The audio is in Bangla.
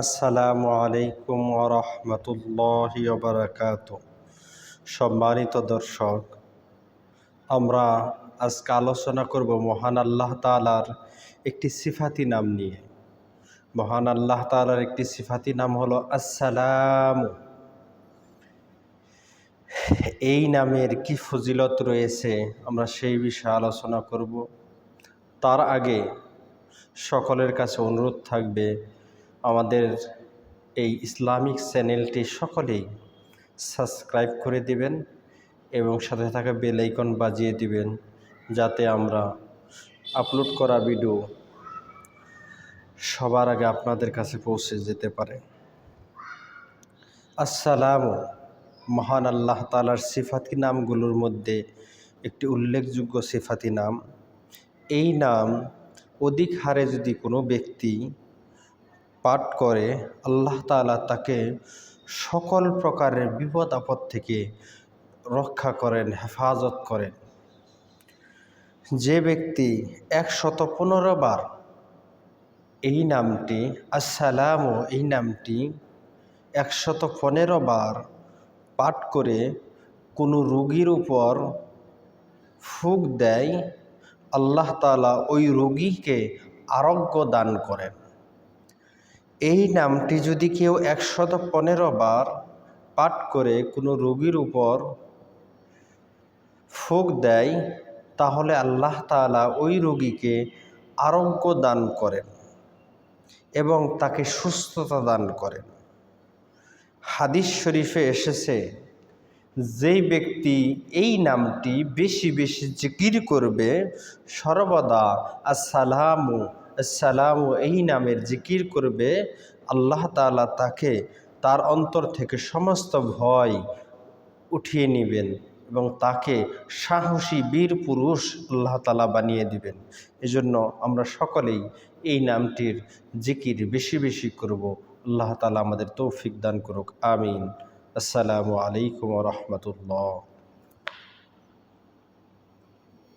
আসসালামু আলাইকুম রহমতুল্লাহ বারাকাত সম্মানিত দর্শক, আমরা আজকে আলোচনা করব মহান আল্লাহ তালার একটি সিফাতি নাম নিয়ে। মহান আল্লাহ তালার একটি সিফাতি নাম হলো আসসালাম। এই নামের কি ফজিলত রয়েছে আমরা সেই বিষয়ে আলোচনা করব। তার আগে সকলের কাছে অনুরোধ থাকবে আমাদের এই ইসলামিক চ্যানেলটি সকলেই সাবস্ক্রাইব করে দিবেন এবং সাথে থাকা বেল আইকন বাজিয়ে দিবেন যাতে আমরা আপলোড করা ভিডিও সবার আগে আপনাদের কাছে পৌঁছে যেতে পারে। আসসালাম মহান আল্লাহ তালার সিফাতি নামগুলোর মধ্যে একটি উল্লেখযোগ্য সিফাতি নাম। এই নাম অধিক হারে যদি কোনো ব্যক্তি পাঠ করে আল্লাহ তালা তাকে সকল প্রকারের বিপদ আপদ থেকে রক্ষা করেন, হেফাজত করেন। যে ব্যক্তি একশত পনেরো বার এই নামটি, আসসালাম, এই নামটি একশত পনেরো বার পাঠ করে কোনো রোগীর উপর ফুক দেয়, আল্লাহ তালা ওই রোগীকে আরোগ্য দান করেন। এই নামটি যদি কেউ একশত পনেরো বার পাঠ করে কোনো রোগীর উপর ফুক দেয়, তাহলে আল্লাহ তালা ওই রোগীকে আরোগ্য দান করেন এবং তাকে সুস্থতা দান করেন। হাদিস শরীফে এসেছে, যেই ব্যক্তি এই নামটি বেশি বেশি জিকির করবে, সর্বদা আসসালামু আসসালামু এই নামের জিকির করবে, আল্লাহ তালা তাকে তার অন্তর থেকে সমস্ত ভয় উঠিয়ে নেবেন এবং তাকে সাহসী বীর পুরুষ আল্লাহ তালা বানিয়ে দিবেন। এজন্য আমরা সকলেই এই নামটির জিকির বেশি বেশি করব। আল্লাহ তালা আমাদের তৌফিক দান করুক। আমিন। আসসালামু আলাইকুম রহমতুল্লাহ।